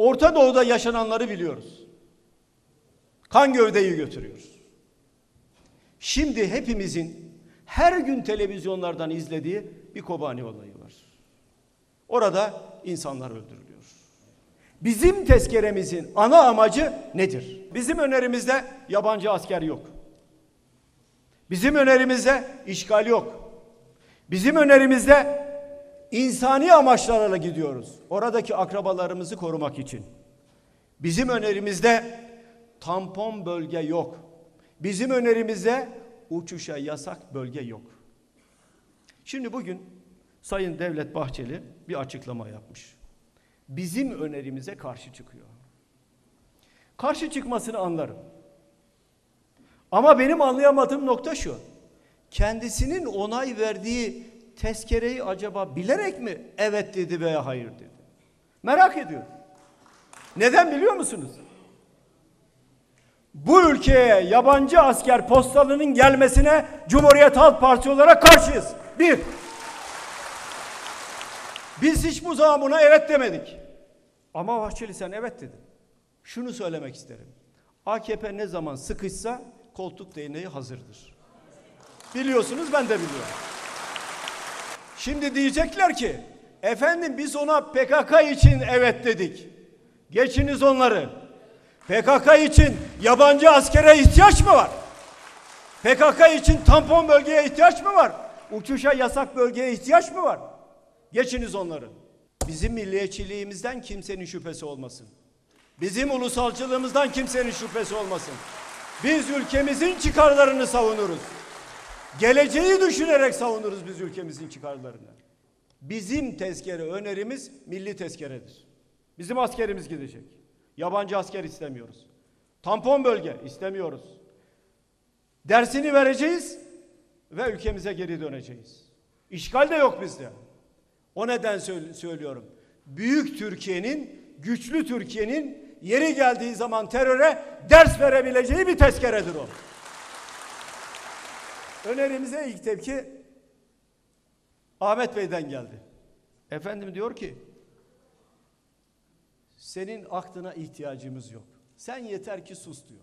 Orta Doğu'da yaşananları biliyoruz. Kan gövdeyi götürüyoruz. Şimdi hepimizin her gün televizyonlardan izlediği bir Kobani olayı var. Orada insanlar öldürülüyor. Bizim tezkeremizin ana amacı nedir? Bizim önerimizde yabancı asker yok. Bizim önerimizde işgal yok. Bizim önerimizde insani amaçlarla gidiyoruz. Oradaki akrabalarımızı korumak için. Bizim önerimizde tampon bölge yok. Bizim önerimizde uçuşa yasak bölge yok. Şimdi bugün Sayın Devlet Bahçeli bir açıklama yapmış. Bizim önerimize karşı çıkıyor. Karşı çıkmasını anlarım. Ama benim anlayamadığım nokta şu. Kendisinin onay verdiği tezkereyi acaba bilerek mi evet dedi veya hayır dedi? Merak ediyorum. Neden biliyor musunuz? Bu ülkeye yabancı asker postalının gelmesine Cumhuriyet Halk Partisi olarak karşıyız. Bir. Biz hiç bu zaman buna evet demedik. Ama Bahçeli sen evet dedin. Şunu söylemek isterim. AKP ne zaman sıkışsa koltuk değneği hazırdır. Biliyorsunuz ben de biliyorum. Şimdi diyecekler ki efendim biz ona PKK için evet dedik. Geçiniz onları. PKK için yabancı askere ihtiyaç mı var? PKK için tampon bölgeye ihtiyaç mı var? Uçuşa yasak bölgeye ihtiyaç mı var? Geçiniz onları. Bizim milliyetçiliğimizden kimsenin şüphesi olmasın. Bizim ulusalcılığımızdan kimsenin şüphesi olmasın. Biz ülkemizin çıkarlarını savunuruz. Geleceği düşünerek savunuruz biz ülkemizin çıkarlarını. Bizim tezkere önerimiz milli tezkeredir. Bizim askerimiz gidecek. Yabancı asker istemiyoruz. Tampon bölge istemiyoruz. Dersini vereceğiz ve ülkemize geri döneceğiz. İşgal de yok bizde. O neden söylüyorum. Büyük Türkiye'nin, güçlü Türkiye'nin yeri geldiği zaman teröre ders verebileceği bir tezkeredir o. Önerimize ilk tepki Ahmet Bey'den geldi. Efendim diyor ki senin aklına ihtiyacımız yok. Sen yeter ki sus diyor.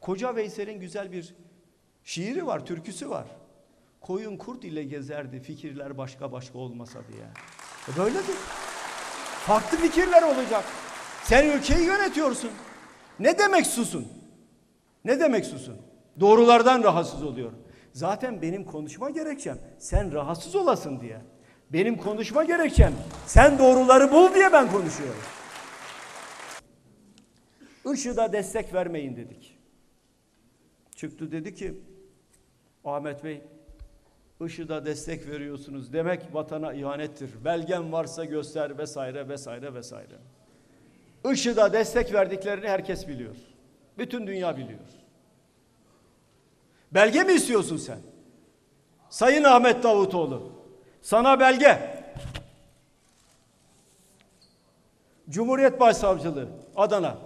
Koca Veysel'in güzel bir şiiri var, türküsü var. Koyun kurt ile gezerdi fikirler başka başka olmasa diye. E böyledir. Farklı fikirler olacak. Sen ülkeyi yönetiyorsun. Ne demek susun? Ne demek susun? Doğrulardan rahatsız oluyor. Zaten benim konuşma gerekçem sen rahatsız olasın diye. Benim konuşma gerekçem sen doğruları bul diye ben konuşuyorum. IŞİD'e destek vermeyin dedik. Çıktı dedi ki Ahmet Bey IŞİD'e destek veriyorsunuz demek vatana ihanettir. Belgen varsa göster vesaire vesaire vesaire. IŞİD'e destek verdiklerini herkes biliyor. Bütün dünya biliyor. Belge mi istiyorsun sen? Sayın Ahmet Davutoğlu sana belge. Cumhuriyet Başsavcılığı Adana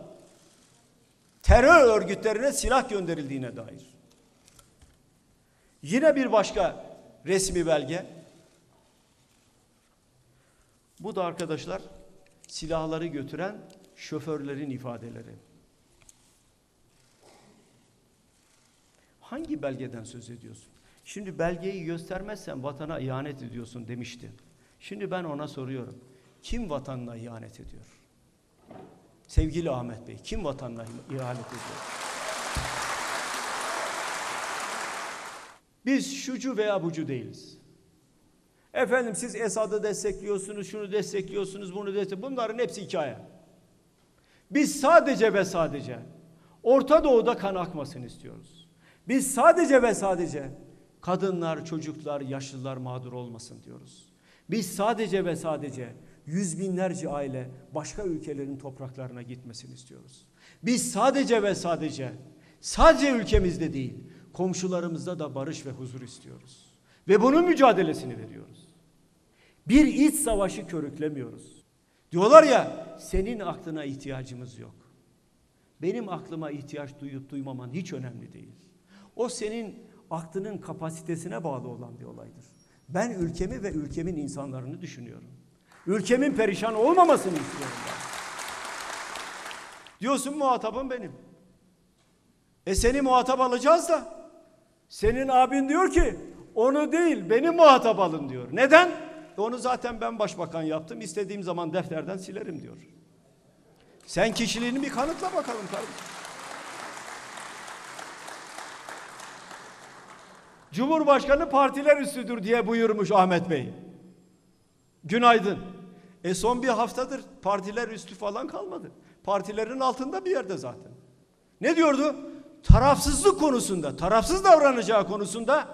terör örgütlerine silah gönderildiğine dair. Yine bir başka resmi belge. Bu da arkadaşlar silahları götüren şoförlerin ifadeleri. Hangi belgeden söz ediyorsun? Şimdi belgeyi göstermezsen vatana ihanet ediyorsun demişti. Şimdi ben ona soruyorum. Kim vatanına ihanet ediyor? Sevgili Ahmet Bey, kim vatanına ihanet ediyor? Biz şucu veya bucu değiliz. Efendim siz Esad'ı destekliyorsunuz, şunu destekliyorsunuz, bunu destekliyorsunuz. Bunların hepsi hikaye. Biz sadece ve sadece Orta Doğu'da kan akmasını istiyoruz. Biz sadece ve sadece kadınlar, çocuklar, yaşlılar mağdur olmasın diyoruz. Biz sadece ve sadece yüz binlerce aile başka ülkelerin topraklarına gitmesini istiyoruz. Biz sadece ve sadece sadece ülkemizde değil komşularımızda da barış ve huzur istiyoruz. Ve bunun mücadelesini veriyoruz. Bir iç savaşı körüklemiyoruz. Diyorlar ya senin aklına ihtiyacımız yok. Benim aklıma ihtiyaç duyup duymaman hiç önemli değil. O senin aklının kapasitesine bağlı olan bir olaydır. Ben ülkemi ve ülkemin insanlarını düşünüyorum. Ülkemin perişan olmamasını istiyorum ben. Diyorsun muhatabım benim. E seni muhatap alacağız da senin abin diyor ki onu değil beni muhatap alın diyor. Neden? E onu zaten ben başbakan yaptım. İstediğim zaman defterden silerim diyor. Sen kişiliğini bir kanıtla bakalım kardeşim. Cumhurbaşkanı partiler üstüdür diye buyurmuş Ahmet Bey. Günaydın. E son bir haftadır partiler üstü falan kalmadı. Partilerin altında bir yerde zaten. Ne diyordu? Tarafsızlık konusunda, tarafsız davranacağı konusunda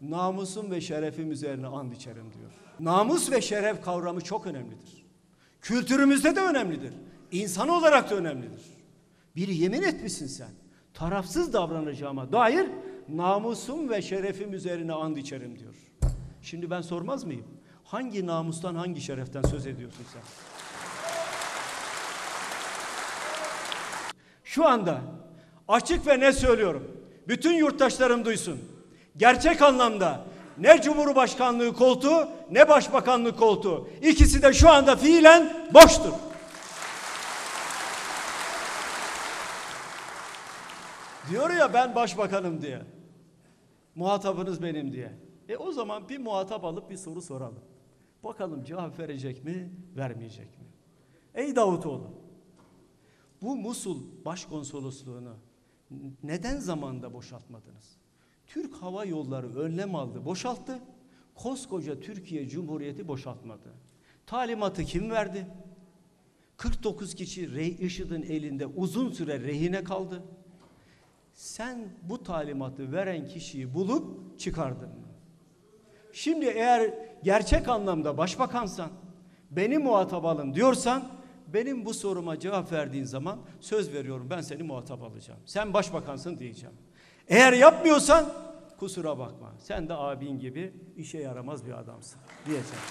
namusum ve şerefim üzerine and içerim diyor. Namus ve şeref kavramı çok önemlidir. Kültürümüzde de önemlidir. İnsan olarak da önemlidir. Bir yemin etmişsin sen. Tarafsız davranacağıma dair namusum ve şerefim üzerine and içerim diyor. Şimdi ben sormaz mıyım? Hangi namustan hangi şereften söz ediyorsun sen? Şu anda açık ve ne söylüyorum. Bütün yurttaşlarım duysun. Gerçek anlamda ne Cumhurbaşkanlığı koltuğu ne Başbakanlık koltuğu. İkisi de şu anda fiilen boştur. Diyor ya ben başbakanım diye. Muhatabınız benim diye. E o zaman bir muhatap alıp bir soru soralım. Bakalım cevap verecek mi, vermeyecek mi? Ey Davutoğlu, bu Musul Başkonsolosluğunu neden zamanda boşaltmadınız? Türk Hava Yolları önlem aldı, boşalttı. Koskoca Türkiye Cumhuriyeti boşaltmadı. Talimatı kim verdi? 49 kişi IŞİD'in elinde uzun süre rehine kaldı. Sen bu talimatı veren kişiyi bulup çıkardın mı? Şimdi eğer gerçek anlamda başbakansan, beni muhatap alın diyorsan, benim bu soruma cevap verdiğin zaman söz veriyorum ben seni muhatap alacağım. Sen başbakansın diyeceğim. Eğer yapmıyorsan kusura bakma. Sen de abin gibi işe yaramaz bir adamsın diyeceğim.